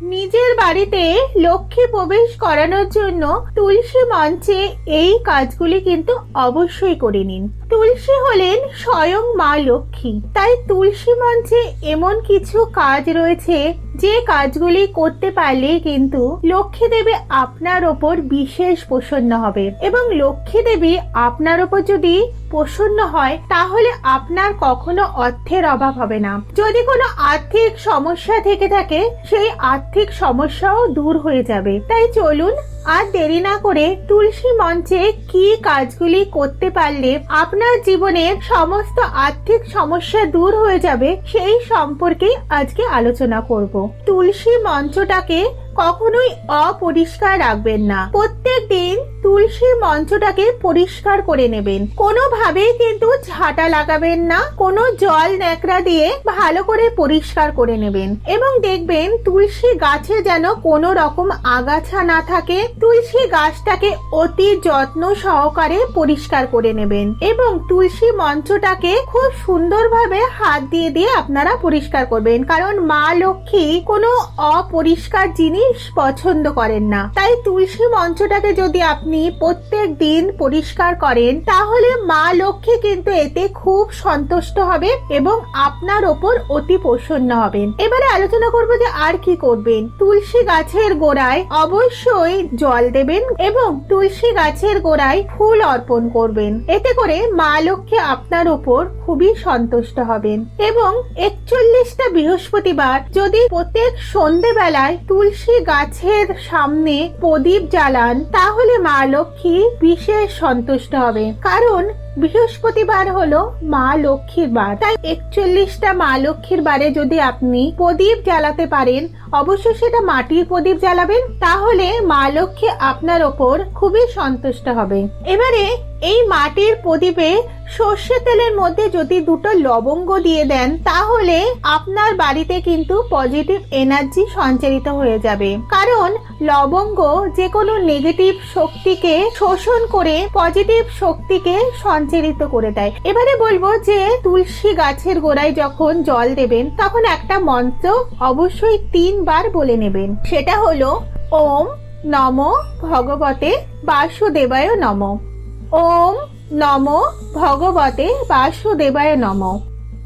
নিজের বাড়িতে লক্ষ্মী প্রবেশ করানোর জন্য তুলসী মঞ্চে এই কাজগুলি কিন্তু অবশ্যই করে নিন। তুলসী হলেন স্বয়ং মা লক্ষ্মী। তাই তুলসী মঞ্চে এমন কিছু কাজ রয়েছে যে কাজগুলি করতে পারলে কিন্তু লক্ষ্মী দেবী আপনার ওপর বিশেষ প্রসন্ন হবে। এবং লক্ষ্মী দেবী আপনার ওপর যদি প্রসন্ন হয়, তাহলে আপনার কখনো অর্থের অভাব হবে না। যদি কোনো আর্থিক সমস্যা থেকে থাকে, সেই আর্থিক সমস্যাও দূর হয়ে যাবে। তাই চলুন আর দেরি না করে তুলসী মঞ্চে কি কাজগুলি করতে পারলে আপনার জীবনের সমস্ত আর্থিক সমস্যা দূর হয়ে যাবে সেই সম্পর্কে আজকে আলোচনা করব। তুলসী মঞ্চটাকে কখনোই অপরিষ্কার রাখবেন না। প্রত্যেক দিন তুলসী মঞ্চটাকে পরিষ্কার করে নেবেন। কোনোভাবেই কিন্তু ঝাঁটা লাগাবেন না, কোনো জল ন্যাকড়া দিয়ে ভালো করে পরিষ্কার করে নেবেন। এবং দেখবেন তুলসী গাছে যেন কোনো রকম আগাছা না থাকে, তুলসী গাছটাকে অতি যত্ন সহকারে পরিষ্কার করে নেবেন। এবং তুলসী মঞ্চটাকে খুব সুন্দরভাবে হাত দিয়ে দিয়ে আপনারা পরিষ্কার করবেন। কারণ মা লক্ষ্মী কোনো অপরিষ্কার জিনিস পছন্দ করেন না। তাই তুলসী মঞ্চটাকে যদি আপনি প্রত্যেক দিন পরিষ্কার করেন, তাহলে মা লক্ষ্মী কিন্তু এতে খুব সন্তুষ্ট হবে এবং আপনার ওপর অতি প্রসন্ন হবেন। এবারে আলোচনা করব যে আর কি করবেন। তুলসী গাছের গোড়ায় অবশ্যই জল দেবেন এবং তুলসী গাছের গোড়ায় ফুল অর্পণ করবেন। এতে করে মা লক্ষ্মী আপনার ওপর খুবই সন্তুষ্ট হবেন। এবং একচল্লিশটা বৃহস্পতিবার যদি প্রত্যেক সন্ধেবেলায় তুলসী গাছের সামনে প্রদীপ জ্বালান, তাহলে মা লক্ষ্মী বিশেষ সন্তুষ্ট হবে। কারণ বৃহস্পতিবার হলো মা লক্ষ্মীর বার। তাই একচল্লিশটা মা লক্ষ্মীর বারে যদি আপনি প্রদীপ জ্বালাতে পারেন, অবশ্যই সেটা মাটির প্রদীপ জ্বালাবেন, তাহলে মা লক্ষ্মী আপনার ওপর খুবই সন্তুষ্ট হবে। এবারে এই মাটির প্রদীপে সর্ষে তেলের মধ্যে যদি দুটো লবঙ্গ দিয়ে দেন, তাহলে আপনার বাড়িতে কিন্তু পজিটিভ এনার্জি সঞ্চারিত হয়ে যাবে। কারণ লবঙ্গ যে কোনো নেগেটিভ শক্তিকে শোষণ করে পজিটিভ শক্তিকে সঞ্চারিত করে দেয়। এবারে বলব যে তুলসী গাছের গোড়ায় যখন জল দেবেন, তখন একটা মন্ত্র অবশ্যই তিনবার বলে নেবেন। সেটা হলো, ওম নম ভগবতে বাসুদেবায় নম। ওম নম ভগবতে বাসুদেবায় নম।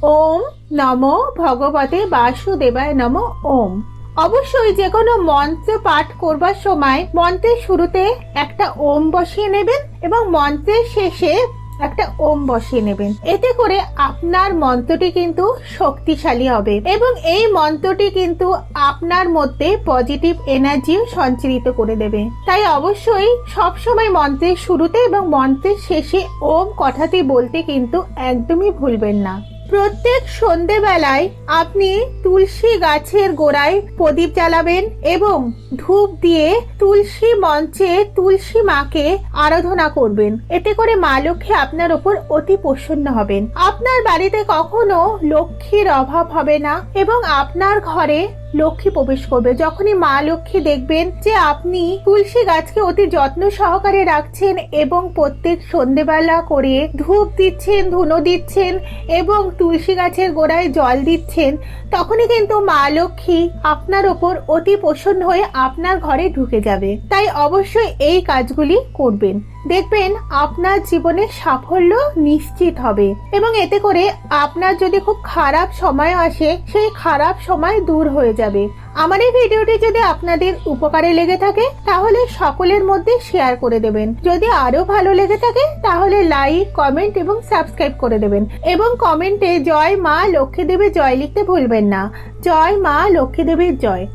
ওম নম ভগবতে বাসুদেবায় নম, ওম। অবশ্যই যে কোনো মন্ত্র পাঠ করবার সময় মন্ত্রের শুরুতে একটা ওম বসিয়ে নেবেন এবং মন্ত্রের শেষে একটা ওম বসিয়ে নেবেন। এতে করে আপনার মন্ত্রটি কিন্তু শক্তিশালী হবে এবং এই মন্ত্রটি কিন্তু আপনার মধ্যে পজিটিভ এনার্জি সঞ্চারিত করে দেবে। তাই অবশ্যই সব সময় মন্ত্রের শুরুতে এবং মন্ত্রের শেষে ওম কথাটি বলতে কিন্তু একদমই ভুলবেন না। প্রত্যেক সন্ধেবেলায় আপনি তুলসী গাছের গোড়ায় প্রদীপ জ্বালাবেন এবং ধূপ দিয়ে তুলসী মঞ্চে তুলসী মাকে আরাধনা করবেন। এতে করে মা লক্ষ্মী আপনার ওপর অতি প্রসন্ন হবেন। আপনার বাড়িতে কখনো লক্ষ্মীর অভাব হবে না এবং আপনার ঘরে লক্ষ্মী প্রবেশ করবে। যখনই মা লক্ষ্মী দেখবেন যে আপনি তুলসী গাছকে অতি যত্ন সহকারে রাখছেন এবং প্রত্যেক সন্ধেবেলা করে ধূপ দিচ্ছেন, ধুনো দিচ্ছেন এবং তুলসী গাছের গোড়ায় জল দিচ্ছেন, তখনই কিন্তু মা লক্ষ্মী আপনার ওপর অতি প্রসন্ন হয়ে আপনার ঘরে ঢুকে যাবে। তাই অবশ্যই এই কাজগুলি করবেন। দেখবেন আপনার জীবনে সাফল্য নিশ্চিত হবে এবং এতে করে আপনার যদি খুব খারাপ সময় আসে, সেই খারাপ সময় দূর হয়ে যাবে। আমার এই ভিডিওটি যদি আপনাদের উপকারে লেগে থাকে, তাহলে সকলের মধ্যে শেয়ার করে দেবেন। যদি আরও ভালো লেগে থাকে, তাহলে লাইক কমেন্ট এবং সাবস্ক্রাইব করে দেবেন। এবং কমেন্টে জয় মা লক্ষ্মী দেবী জয় লিখতে ভুলবেন না। জয় মা লক্ষ্মী দেবীর জয়।